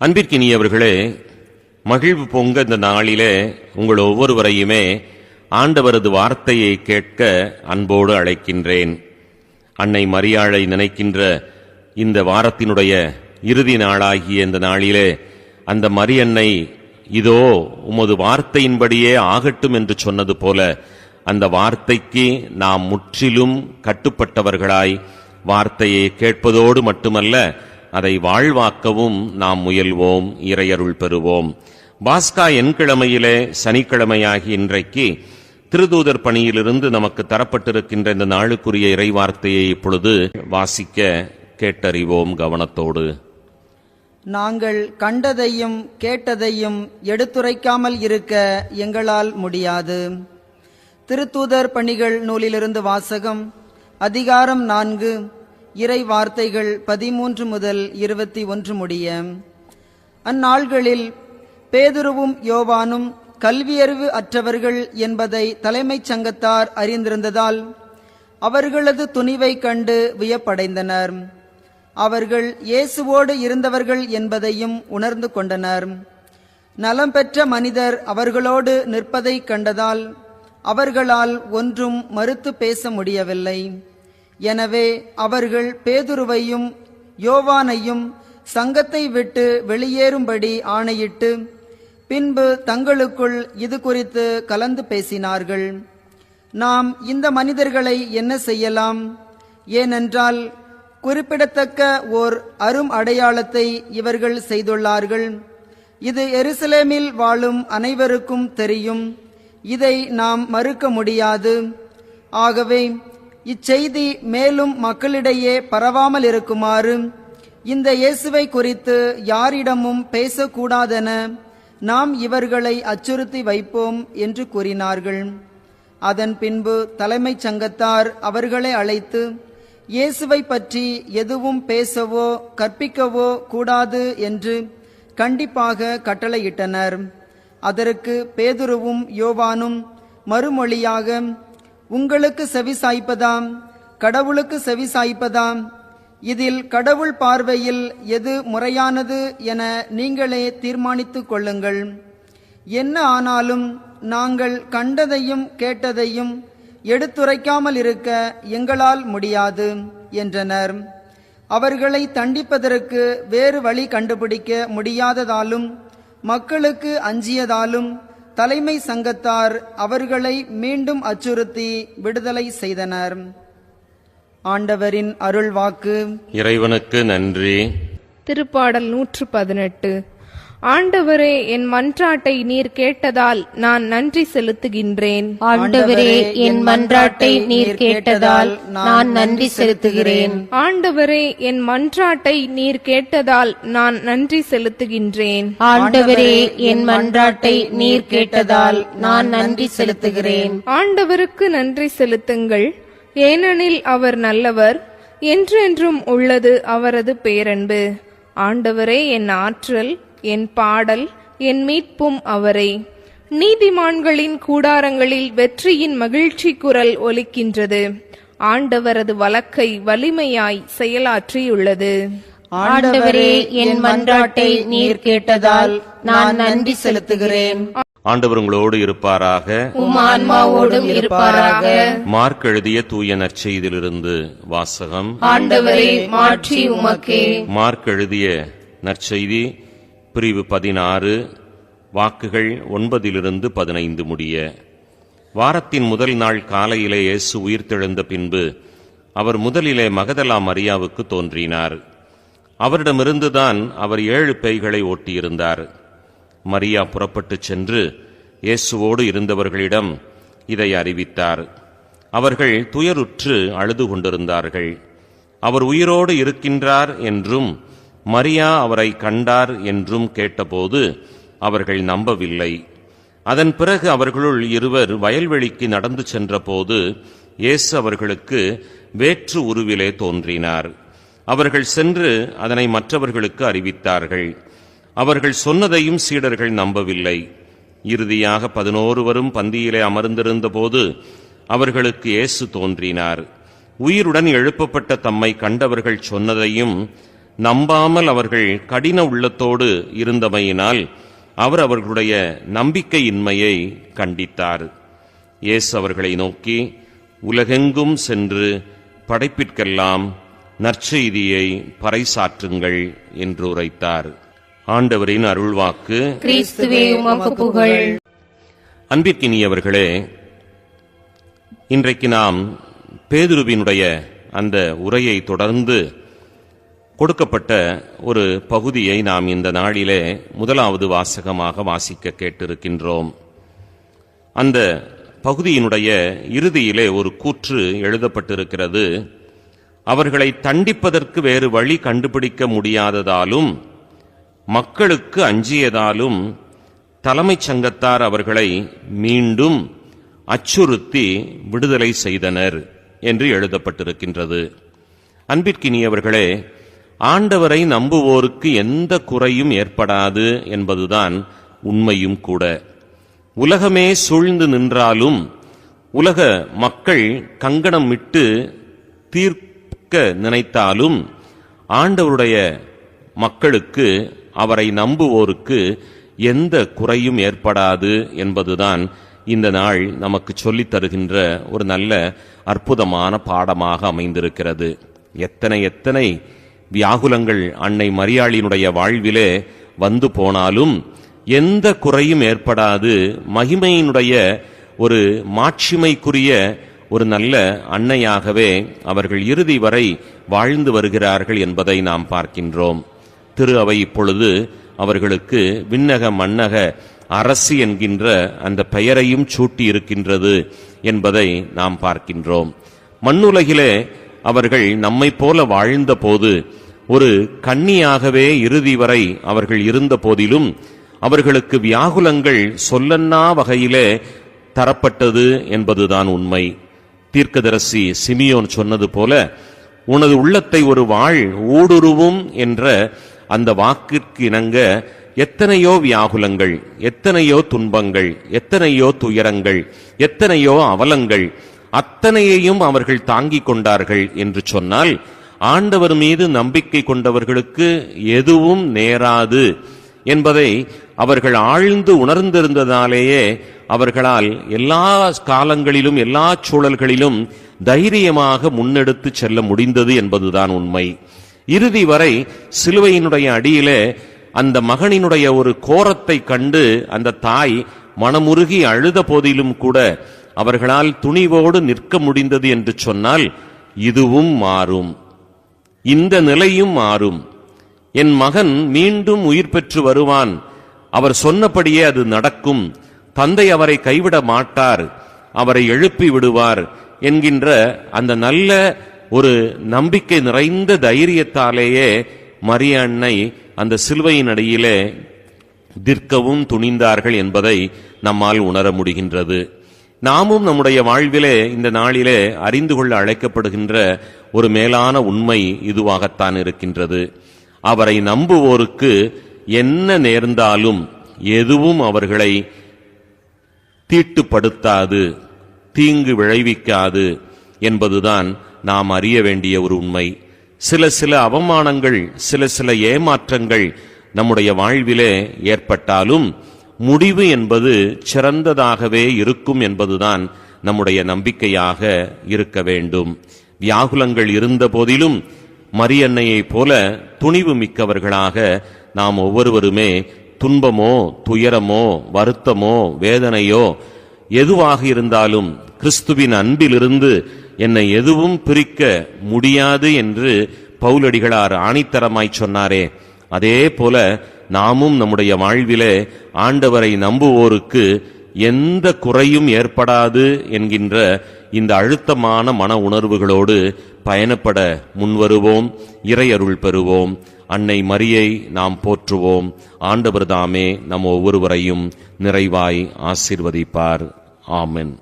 அன்பிற்கினியவர்களே மகிழ்வு பொங்க இந்த நாளிலே உங்கள் ஒவ்வொருவரையுமே ஆண்டவரது வார்த்தையை கேட்க அன்போடு அழைக்கின்றேன். அன்னை மரியாளை நினைக்கின்ற இந்த வாரத்தினுடைய இறுதி நாளாகிய இந்த நாளிலே அந்த மரியன்னை இதோ உமது வார்த்தையின்படியே ஆகட்டும் என்று சொன்னது போல அந்த வார்த்தைக்கு நாம் முற்றிலும் கட்டுப்பட்டவர்களாய் வார்த்தையை கேட்பதோடு மட்டுமல்ல அதை வாழ்வாக்கவும் நாம் முயல்வோம் இறையருள் பெறுவோம். பாஸ்கா எண்கிழமையிலே சனிக்கிழமையாகி இன்றைக்கு திருதூதர் பணியிலிருந்து நமக்கு தரப்பட்டிருக்கின்ற இந்த நாளுக்குரிய இறைவார்த்தையை இப்பொழுது வாசிக்க கேட்டறிவோம் கவனத்தோடு. நாங்கள் கண்டதையும் கேட்டதையும் எடுத்துரைக்காமல் இருக்க எங்களால் முடியாது. திருத்தூதர் பணிகள் நூலிலிருந்து வாசகம் அதிகாரம் நான்கு. இறை வார்த்தைகள் பதிமூன்று முதல் இருபத்தி ஒன்று முடிய அந்நாள்களில் பேதுருவும் யோவானும் கல்வியறிவு அற்றவர்கள் என்பதை தலைமைச் சங்கத்தார் அறிந்திருந்ததால் அவர்களது துணிவைக் கண்டு வியப்படைந்தனர். அவர்கள் இயேசுவோடு இருந்தவர்கள் என்பதையும் உணர்ந்து கொண்டனர். நலம் பெற்ற மனிதர் அவர்களோடு நிற்பதைக் கண்டதால் அவர்களால் ஒன்றும் மறுத்து பேச முடியவில்லை. எனவே அவர்கள் பேதுருவையும் யோவானையும் சங்கத்தை விட்டு வெளியேறும்படி ஆணையிட்டு பின்பு தங்களுக்குள் இது குறித்து கலந்து பேசினார்கள். நாம் இந்த மனிதர்களை என்ன செய்யலாம்? ஏனென்றால் குறிப்பிடத்தக்க ஓர் அரும் அடையாளத்தை இவர்கள் செய்துள்ளார்கள். இது எருசலேமில் வாழும் அனைவருக்கும் தெரியும். இதை நாம் மறுக்க முடியாது. ஆகவே இச்செய்தி மேலும் மக்களிடையே பரவாமல் இருக்குமாறு இந்த இயேசுவை குறித்து யாரிடமும் பேசக்கூடாதென நாம் இவர்களை அச்சுறுத்தி வைப்போம் என்று கூறினார்கள். அதன் பின்பு தலைமைச் சங்கத்தார் அவர்களை அழைத்து இயேசுவை பற்றி எதுவும் பேசவோ கற்பிக்கவோ கூடாது என்று கண்டிப்பாக கட்டளையிட்டனர். அதற்கு பேதுருவும் யோவானும் மறுமொழியாக உங்களுக்கு செவி சாய்ப்பதாம் கடவுளுக்கு செவி சாய்ப்பதாம். இதில் கடவுள் பார்வையில் எது முறையானது என நீங்களே தீர்மானித்துக் கொள்ளுங்கள். என்ன ஆனாலும் நாங்கள் கண்டதையும் கேட்டதையும் எடுத்துரைக்காமல் இருக்க எங்களால் முடியாது என்றனர். அவர்களை தண்டிப்பதற்கு வேறு வழி கண்டுபிடிக்க முடியாததாலும் மக்களுக்கு அஞ்சியதாலும் தலைமை சங்கத்தார் அவர்களை மீண்டும் அச்சுறுத்தி விடுதலை செய்தனர். ஆண்டவரின் அருள்வாக்கு. இறைவனுக்கு நன்றி. திருப்பாடல் நூற்று பதினெட்டு. ஆண்டவரே என் மன்றாட்டை நீர் கேட்டதால் நான் நன்றி செலுத்துகின்றேன். ஆண்டவரே என் மன்றாட்டை நீர் கேட்டதால் நான் நன்றி செலுத்துகிறேன். ஆண்டவரே என் மன்றாட்டை நீர் கேட்டதால் நான் நன்றி செலுத்துகின்றேன். ஆண்டவரே என் மன்றாட்டை நீர் கேட்டதால் நான் நன்றி செலுத்துகிறேன். ஆண்டவருக்கு நன்றி செலுத்துங்கள். ஏனெனில் அவர் நல்லவர் என்றென்றும் உள்ளது அவரது பேரன்பு. ஆண்டவரே என் ஆற்றல் என் பாடல் என் மீட்பும் அவரே. நீதிமான்களின் கூடாரங்களில் வெற்றியின் மகிழ்ச்சி குரல் ஒலிக்கின்றது. ஆண்டவரது வழக்கை வலிமையாய் செயலாற்றியுள்ளது. ஆண்டவரே என் மன்றாட்டை நீர் கேட்டதால் நான் நன்றி செலுத்துகிறேன். ஆண்டவர் உங்களோடு இருப்பாராக ஆன்மாவோடும் இருப்பாராக. மார்க் எழுதிய தூய நற்செய்தியிலிருந்து வாசகம். ஆண்டவரே மாற்றி உமக்கே. மார்க் எழுதிய நற்செய்தி பிரிவு பதினாறு வாக்குகள் ஒன்பதிலிருந்து பதினைந்து முடிய. வாரத்தின் முதல் நாள் காலையிலே இயேசு உயிர்த்தெழுந்த பின்பு அவர் முதலிலே மகதலா மரியாவுக்கு தோன்றினார். அவரிடமிருந்துதான் அவர் ஏழு பேய்களை ஓட்டியிருந்தார். மரியா புறப்பட்டுச் சென்று இயேசுவோடு இருந்தவர்களிடம் இதை அறிவித்தார். அவர்கள் துயருற்று அழுது கொண்டிருந்தார்கள். அவர் உயிரோடு இருக்கின்றார் என்றும் மரியா அவரை கண்டார் என்றும் கேட்டபோது அவர்கள் நம்பவில்லை. அதன் பிறகு அவர்களுள் இருவர் வயல்வெளிக்கு நடந்து சென்றபோது இயேசு அவர்களுக்கு வேற்று உருவிலே தோன்றினார். அவர்கள் சென்று அதனை மற்றவர்களுக்கு அறிவித்தார்கள். அவர்கள் சொன்னதையும் சீடர்கள் நம்பவில்லை. இறுதியாக பதினோருவரும் பந்தியிலே அமர்ந்திருந்தபோது அவர்களுக்கு இயேசு தோன்றினார். உயிருடன் எழுப்பப்பட்ட தம்மை கண்டவர்கள் சொன்னதையும் நம்பாமல் அவர்கள் கடின உள்ளத்தோடு இருந்தமையினால் அவர் அவர்களுடைய நம்பிக்கையின்மையை கண்டித்தார். இயேசு அவர்களை நோக்கி உலகெங்கும் சென்று படைப்பிற்கெல்லாம் நற்செய்தியை பறைசாற்றுங்கள் என்று உரைத்தார். ஆண்டவரின் அருள்வாக்கு. அன்பிற்கினியவர்களே இன்றைக்கு நாம் பேதுருவினுடைய அந்த உரையை தொடர்ந்து கொடுக்கப்பட்ட ஒரு பகுதியை நாம் இந்த நாளிலே முதலாவது வாசகமாக வாசிக்க கேட்டிருக்கின்றோம். அந்த பகுதியினுடைய இறுதியிலே ஒரு கூற்று எழுதப்பட்டிருக்கிறது. அவர்களை தண்டிப்பதற்கு வேறு வழி கண்டுபிடிக்க முடியாததாலும் மக்களுக்கு அஞ்சியதாலும் தலைமைச் சங்கத்தார் அவர்களை மீண்டும் அச்சுறுத்தி விடுதலை செய்தனர் என்று எழுதப்பட்டிருக்கின்றது. அன்பிற்கினியவர்களே ஆண்டவரை நம்புவோருக்கு எந்த குறையும் ஏற்படாது என்பதுதான் உண்மையும் கூட. உலகமே சூழ்ந்து நின்றாலும் உலக மக்கள் கங்கணம் விட்டு தீர்க்க நினைத்தாலும் ஆண்டவருடைய மக்களுக்கு அவரை நம்புவோருக்கு எந்த குறையும் ஏற்படாது என்பதுதான் இந்த நாள் நமக்கு சொல்லித் தருகின்ற ஒரு நல்ல அற்புதமான பாடமாக அமைந்திருக்கிறது. எத்தனை எத்தனை வியாகுலங்கள் அன்னை மரியாளினுடைய வாழ்விலே வந்து போனாலும் எந்த குறையும் ஏற்படாது. மகிமையினுடைய ஒரு மாட்சிமைக்குரிய ஒரு நல்ல அன்னையாகவே அவர்கள் இறுதி வரை வாழ்ந்து வருகிறார்கள் என்பதை நாம் பார்க்கின்றோம். திரு அவை இப்பொழுது அவர்களுக்கு விண்ணக மன்னக அரசு என்கின்ற அந்த பெயரையும் சூட்டி இருக்கின்றது என்பதை நாம் பார்க்கின்றோம். மண்ணுலகிலே அவர்கள் நம்மைப் போல வாழ்ந்த போது ஒரு கன்னியாகவே இறுதி வரை அவர்கள் இருந்த போதிலும் அவர்களுக்கு வியாகுலங்கள் சொல்லன்னா வகையிலே தரப்பட்டது என்பதுதான் உண்மை. தீர்க்கதரசி சிமியோன் சொன்னது போல உனது உள்ளத்தை ஒரு வாழ் ஊடுருவும் என்ற அந்த வாக்கிற்கு இணங்க எத்தனையோ வியாகுலங்கள் எத்தனையோ துன்பங்கள் எத்தனையோ துயரங்கள் எத்தனையோ அவலங்கள் அத்தனையையும் அவர்கள் தாங்கிக் கொண்டார்கள் என்று சொன்னால் ஆண்டவர் மீது நம்பிக்கை கொண்டவர்களுக்கு எதுவும் நேராது என்பதை அவர்கள் ஆழ்ந்து உணர்ந்திருந்ததாலேயே அவர்களால் எல்லா காலங்களிலும் எல்லா சூழல்களிலும் தைரியமாக முன்னெடுத்து செல்ல முடிந்தது என்பதுதான் உண்மை. இறுதி வரை சிலுவையினுடைய அடியிலே அந்த மகனினுடைய ஒரு கோரத்தை கண்டு அந்த தாய் மனமுருகி அழுத போதிலும் கூட அவர்களால் துணிவோடு நிற்க முடிந்தது என்று சொன்னால் இதுவும் மாறும். இந்த நிலையும் மாறும். என் மகன் மீண்டும் உயிர் பெற்று வருவான். அவர் சொன்னபடியே அது நடக்கும். தந்தை அவரை கைவிட மாட்டார். அவரை எழுப்பி விடுவார் என்கின்ற அந்த நல்ல ஒரு நம்பிக்கை நிறைந்த தைரியத்தாலேயே மரிய அன்னை அந்த சிலுவையின் அடியிலே நிற்கவும் துணிந்தார்கள் என்பதை நம்மால் உணர முடிகின்றது. நாமும் நம்முடைய வாழ்விலே இந்த நாளிலே அறிந்து கொள்ள அழைக்கப்படுகின்ற ஒரு மேலான உண்மை இதுவாகத்தான் இருக்கின்றது. அவரை நம்புவோருக்கு என்ன நேர்ந்தாலும் எதுவும் அவர்களை தீட்டுப்படுத்தாது தீங்கு விளைவிக்காது என்பதுதான் நாம் அறிய வேண்டிய ஒரு உண்மை. சில சில அவமானங்கள் சில சில ஏமாற்றங்கள் நம்முடைய வாழ்விலே ஏற்பட்டாலும் முடிவு என்பது சிறந்ததாகவே இருக்கும் என்பதுதான் நம்முடைய நம்பிக்கையாக இருக்க வேண்டும். வியாகுலங்கள் இருந்த போதிலும் மரியன்னையைப் போல துணிவு மிக்கவர்களாக நாம் ஒவ்வொருவருமே துன்பமோ துயரமோ வருத்தமோ வேதனையோ எதுவாக இருந்தாலும் கிறிஸ்துவின் அன்பிலிருந்து என்னை எதுவும் பிரிக்க முடியாது என்று பவுலடிகளார் ஆணித்தரமாய் சொன்னாரே. அதே போல நாமும் நம்முடைய வாழ்விலே ஆண்டவரை நம்புவோருக்கு எந்த குறையும் ஏற்படாது என்கின்ற இந்த அழுத்தமான மன உணர்வுகளோடு பயணப்பட முன்வருவோம் இறையருள் பெறுவோம் அன்னை மரியை நாம் போற்றுவோம். ஆண்டவர் தாமே நம் ஒவ்வொருவரையும் நிறைவாய் ஆசிர்வதிப்பார். ஆமென்.